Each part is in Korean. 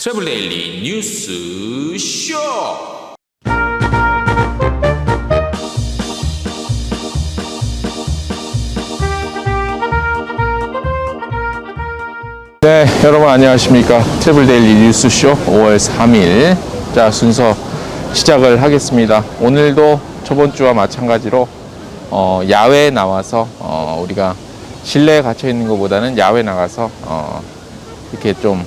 트래블 데일리 뉴스 쇼. 네, 여러분 안녕하십니까. 트래블 데일리 뉴스 쇼 5월 3일. 자, 순서 시작을 하겠습니다. 오늘도 저번 주와 마찬가지로 어, 야외에 나와서 어, 우리가 실내에 갇혀 있는 것보다는 야외 나가서 어, 이렇게 좀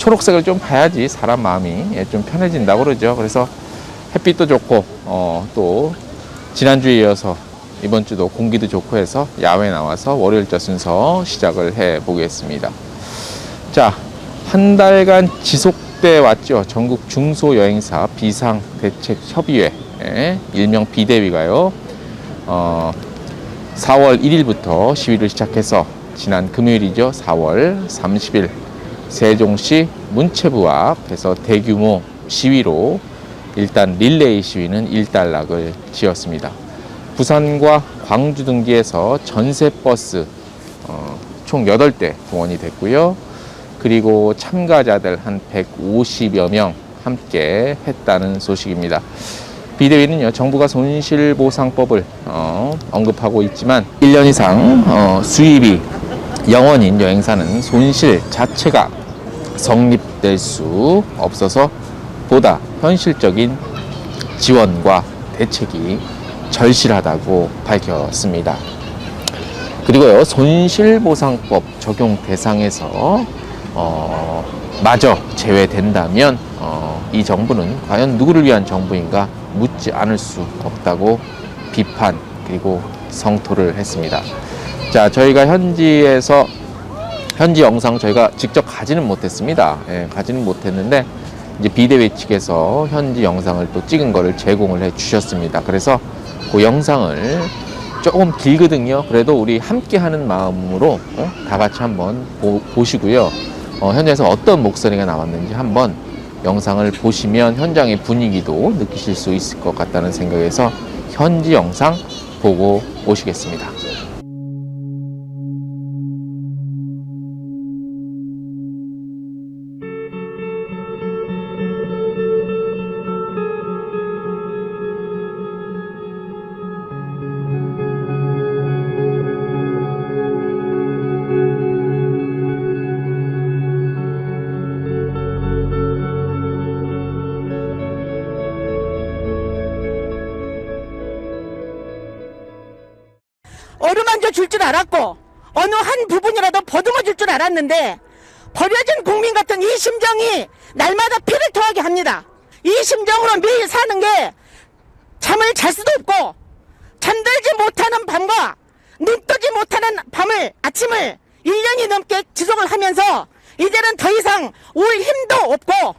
초록색을 좀 봐야지 사람 마음이 예, 좀 편해진다고 그러죠. 그래서 햇빛도 좋고 어, 또 지난주에 이어서 이번 주도 공기도 좋고 해서 야외 나와서 월요일자 순서 시작을 해 보겠습니다. 자, 한 달간 지속돼 왔죠. 전국 중소 여행사 비상 대책 협의회, 예, 일명 비대위가요. 어, 4월 1일부터 시위를 시작해서 지난 금요일이죠. 4월 30일 세종시 문체부 앞에서 대규모 시위로 일단 릴레이 시위는 일단락을 지었습니다. 부산과 광주 등지에서 전세버스 어, 총 8대 동원이 됐고요. 그리고 참가자들 한 150여 명 함께 했다는 소식입니다. 비대위는요, 정부가 손실보상법을 어, 언급하고 있지만 1년 이상 어, 수입이 0원인 여행사는 손실 자체가 성립될 수 없어서 보다 현실적인 지원과 대책이 절실하다고 밝혔습니다. 그리고요, 손실보상법 적용 대상에서 어, 마저 제외된다면 어, 이 정부는 과연 누구를 위한 정부인가 묻지 않을 수 없다고 비판 그리고 성토를 했습니다. 자, 저희가 현지에서 현지 영상 저희가 직접 가지는 못했습니다. 예, 가지는 못했는데 이제 비대위 측에서 현지 영상을 또 찍은 거를 제공을 해 주셨습니다. 그래서 그 영상을 조금 길거든요. 그래도 우리 함께 하는 마음으로 어? 다 같이 한번 보, 보시고요. 어, 현장에서 어떤 목소리가 나왔는지 한번 영상을 보시면 현장의 분위기도 느끼실 수 있을 것 같다는 생각에서 현지 영상 보고 오시겠습니다. 줄줄 알았고 어느 한 부분이라도 보듬어 줄줄 알았는데 버려진 국민 같은 이 심정이 날마다 피를 토하게 합니다. 이 심정으로 매일 사는 게 잠을 잘 수도 없고 잠들지 못하는 밤과 눈 뜨지 못하는 밤을 아침을 1년이 넘게 지속을 하면서 이제는 더 이상 올 힘도 없고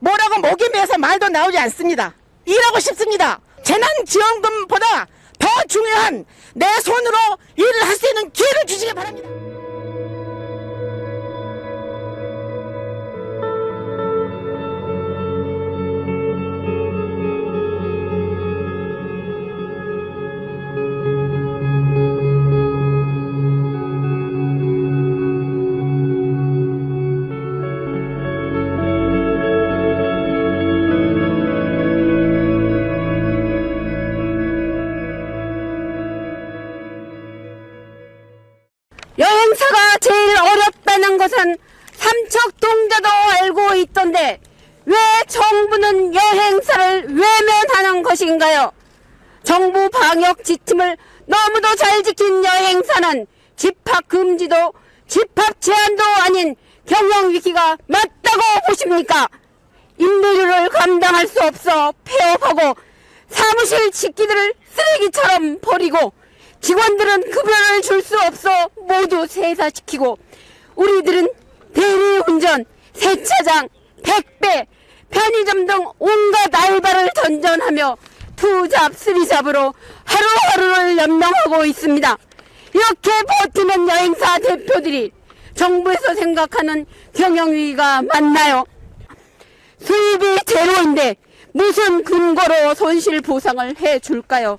뭐라고 목이 메서 말도 나오지 않습니다. 일하고 싶습니다. 재난지원금보다 더 중요한 내 손으로 일을 할 수 있는 기회를 주시기 바랍니다. 제일 어렵다는 것은 삼척동자도 알고 있던데 왜 정부는 여행사를 외면하는 것인가요? 정부 방역 지침을 너무도 잘 지킨 여행사는 집합 금지도 집합 제한도 아닌 경영 위기가 맞다고 보십니까? 임대료를 감당할 수 없어 폐업하고 사무실 식기들을 쓰레기처럼 버리고 직원들은 급여를 줄 수 없어 모두 세사시키고 우리들은 대리운전, 세차장, 택배, 편의점 등 온갖 알바를 전전하며 투잡, 쓰리잡으로 하루하루를 연명하고 있습니다. 이렇게 버티는 여행사 대표들이 정부에서 생각하는 경영위기가 맞나요? 수입이 제로인데 무슨 근거로 손실 보상을 해 줄까요?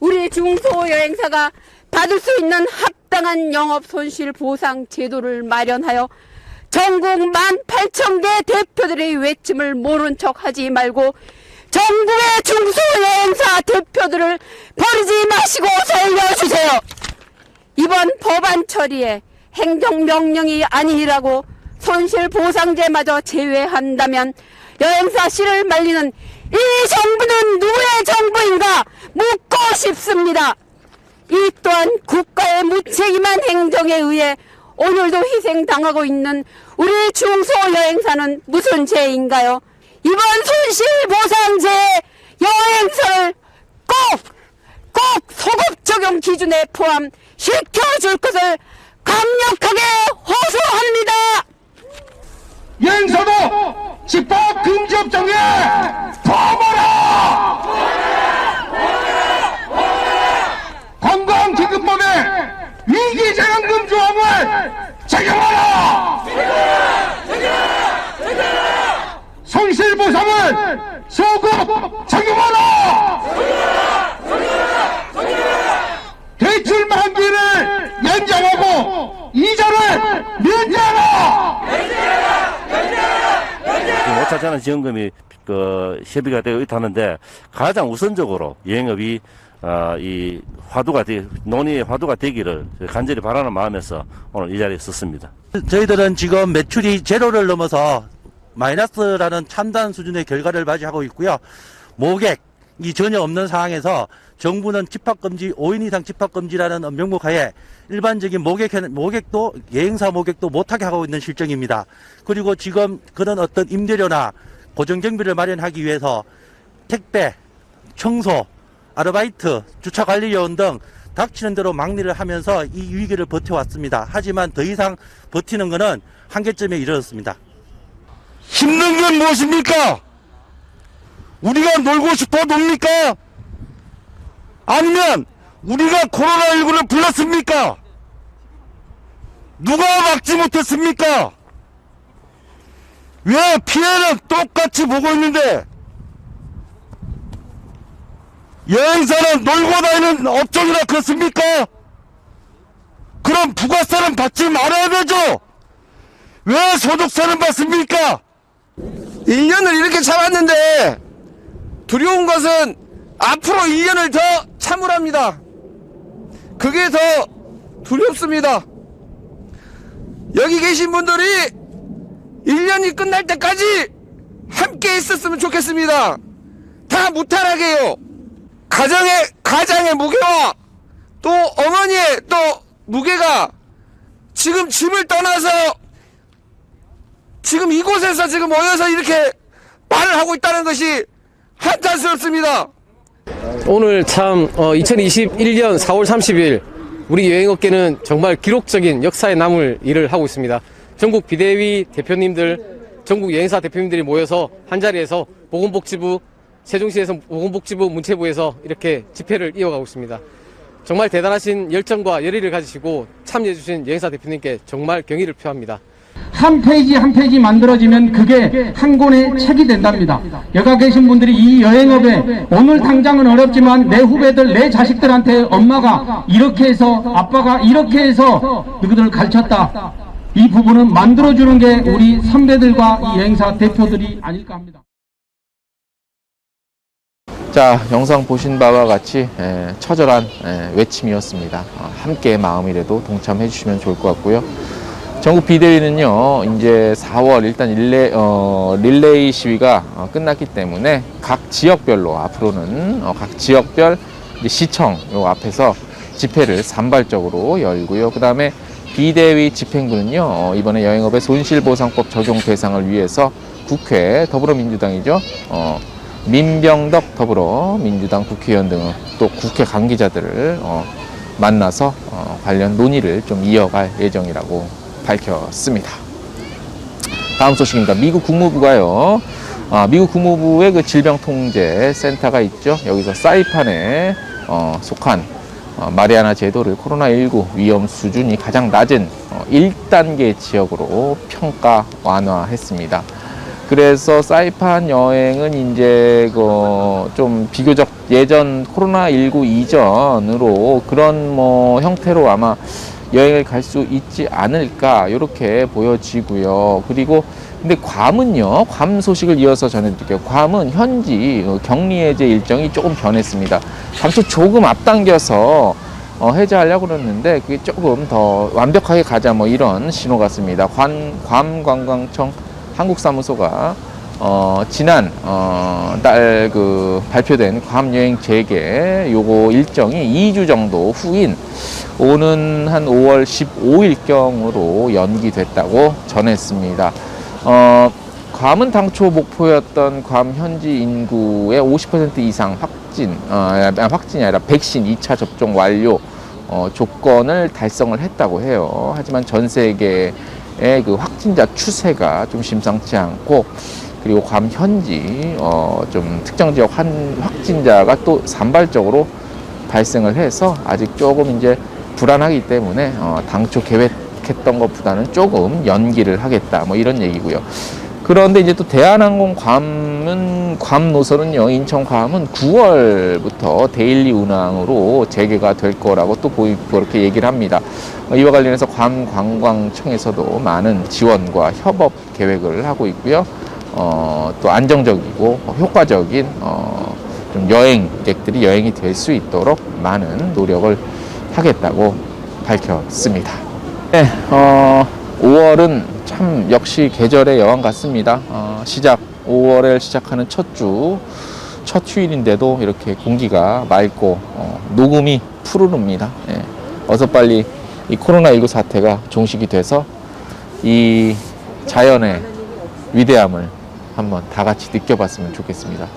우리 중소여행사가 받을 수 있는 합당한 영업 손실 보상 제도를 마련하여 전국 18,000개 대표들의 외침을 모른 척 하지 말고 정부의 중소여행사 대표들을 버리지 마시고 살려주세요. 이번 법안 처리에 행정명령이 아니라고 손실보상제마저 제외한다면 여행사 씨를 말리는 이 정부는 누구의 정부인가 묻고 싶습니다. 이 또한 국가의 무책임한 행정에 의해 오늘도 희생당하고 있는 우리 중소 여행사는 무슨 죄인가요? 이번 손실보상제 여행사를 꼭, 꼭 소급 적용 기준에 포함시켜줄 것을 강력하게 호소합니다. 여행사도 집합 금지 업종에 포함하라! 관광기금법에 위기재난금 조항을 적용하라! 손실보상을 소급 적용하라! 대출 만기를 연장하고 이자를 면제하라! 지금 5차 재난지원금이 그 협의가 되어 있다는데 가장 우선적으로 여행업이 어, 이 화두가 되, 논의의 화두가 되기를 간절히 바라는 마음에서 오늘 이 자리에 섰습니다. 저희들은 지금 매출이 제로를 넘어서 마이너스라는 참단 수준의 결과를 맞이하고 있고요. 모객 이 전혀 없는 상황에서 정부는 집합금지, 5인 이상 집합금지라는 명목 하에 일반적인 모객, 모객도, 여행사 모객도 못하게 하고 있는 실정입니다. 그리고 지금 그런 어떤 임대료나 고정정비를 마련하기 위해서 택배, 청소, 아르바이트, 주차 관리요원 등 닥치는 대로 막리를 하면서 이 위기를 버텨왔습니다. 하지만 더 이상 버티는 것은 한계점에 이르렀습니다. 힘든 건 무엇입니까? 우리가 놀고 싶어 놉니까? 아니면 우리가 코로나19를 불렀습니까? 누가 막지 못했습니까? 왜 피해는 똑같이 보고 있는데 여행사는 놀고 다니는 업종이라 그렇습니까? 그럼 부가세는 받지 말아야 되죠? 왜 소득세는 받습니까? 1년을 이렇게 참았는데 두려운 것은 앞으로 1년을 더 참으랍니다. 그게 더 두렵습니다. 여기 계신 분들이 1년이 끝날 때까지 함께 있었으면 좋겠습니다. 다 무탈하게요. 가정의, 가장의 무게와 또 어머니의 또 무게가 지금 집을 떠나서 지금 이곳에서 지금 모여서 이렇게 말을 하고 있다는 것이 한탄스럽습니다. 오늘 참 2021년 4월 30일 우리 여행업계는 정말 기록적인 역사에 남을 일을 하고 있습니다. 전국 비대위 대표님들, 전국 여행사 대표님들이 모여서 한 자리에서 보건복지부, 세종시에서 보건복지부, 문체부에서 이렇게 집회를 이어가고 있습니다. 정말 대단하신 열정과 열의를 가지시고 참여해주신 여행사 대표님께 정말 경의를 표합니다. 한 페이지 한 페이지 만들어지면 그게 한 권의 책이 된답니다. 여가 계신 분들이 이 여행업에 오늘 당장은 어렵지만 내 후배들, 내 자식들한테 엄마가 이렇게 해서 아빠가 이렇게 해서 너희들을 가르쳤다. 이 부분은 만들어주는 게 우리 선배들과 이 여행사 대표들이 아닐까 합니다. 자, 영상 보신 바와 같이 에, 처절한 에, 외침이었습니다. 어, 함께 마음이라도 동참해 주시면 좋을 것 같고요. 전국 비대위는요, 이제 4월 일단 릴레, 어, 릴레이 시위가 어, 끝났기 때문에 각 지역별로 앞으로는 어, 각 지역별 이제 시청 요 앞에서 집회를 산발적으로 열고요. 그 다음에 비대위 집행부는요, 어, 이번에 여행업의 손실보상법 적용 대상을 위해서 국회 더불어민주당이죠. 어, 민병덕 더불어민주당 국회의원 등 또 국회 관계자들을 어, 만나서 어, 관련 논의를 좀 이어갈 예정이라고 밝혔습니다. 다음 소식입니다. 미국 국무부가요. 아, 미국 국무부의 그 질병통제 센터가 있죠. 여기서 사이판에 어, 속한 어, 마리아나 제도를 코로나19 위험 수준이 가장 낮은 어, 1단계 지역으로 평가 완화했습니다. 그래서 사이판 여행은 이제 그 좀 비교적 예전 코로나19 이전으로 그런 뭐 형태로 아마 여행을 갈 수 있지 않을까 이렇게 보여지고요. 그리고 근데 괌은요, 괌 소식을 이어서 전해드릴게요. 괌은 현지 어, 격리 해제 일정이 조금 변했습니다. 당초 조금 앞당겨서 어, 해제하려고 그랬는데 그게 조금 더 완벽하게 가자 뭐 이런 신호 같습니다. 관, 괌 관광청 한국사무소가 어, 지난 어, 달 그 발표된 괌 여행 재개 요거 일정이 2주 정도 후인 오는 한 5월 15일경으로 연기됐다고 전했습니다. 어, 괌은 당초 목표였던 괌 현지 인구의 50% 이상 확진, 어, 아, 확진이 아니라 백신 2차 접종 완료 어, 조건을 달성을 했다고 해요. 하지만 전 세계의 그 확진자 추세가 좀 심상치 않고 그리고 괌 현지 어, 좀 특정 지역 한 확진자가 또 산발적으로 발생을 해서 아직 조금 이제 불안하기 때문에 어, 당초 계획했던 것보다는 조금 연기를 하겠다 뭐 이런 얘기고요. 그런데 이제 또 대한항공 괌은 괌 노선은요 인천 괌은 9월부터 데일리 운항으로 재개가 될 거라고 또 보이 그렇게 얘기를 합니다. 어, 이와 관련해서 괌 관광청에서도 많은 지원과 협업 계획을 하고 있고요. 어, 또 안정적이고 효과적인 어, 좀 여행객들이 여행이 될 수 있도록 많은 노력을 하겠다고 밝혔습니다. 네, 어, 5월은 참 역시 계절의 여왕 같습니다. 어, 시작 5월에 시작하는 첫 주, 첫 휴일인데도 이렇게 공기가 맑고 어, 녹음이 푸르릅니다. 예, 어서 빨리 이 코로나19 사태가 종식이 돼서 이 자연의 위대함을 한번 다 같이 느껴봤으면 좋겠습니다.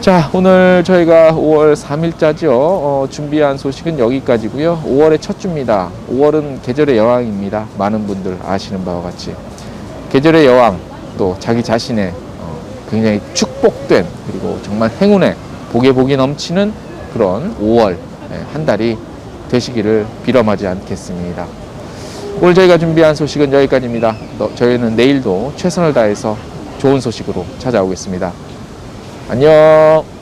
자, 오늘 저희가 5월 3일자죠. 어, 준비한 소식은 여기까지고요. 5월의 첫 주입니다. 5월은 계절의 여왕입니다. 많은 분들 아시는 바와 같이 계절의 여왕 또 자기 자신의 어, 굉장히 축복된 그리고 정말 행운의 복에 복이 넘치는 그런 5월 예, 한 달이 되시기를 빌어마지 않겠습니다. 오늘 저희가 준비한 소식은 여기까지입니다. 또 저희는 내일도 최선을 다해서 좋은 소식으로 찾아오겠습니다. 안녕.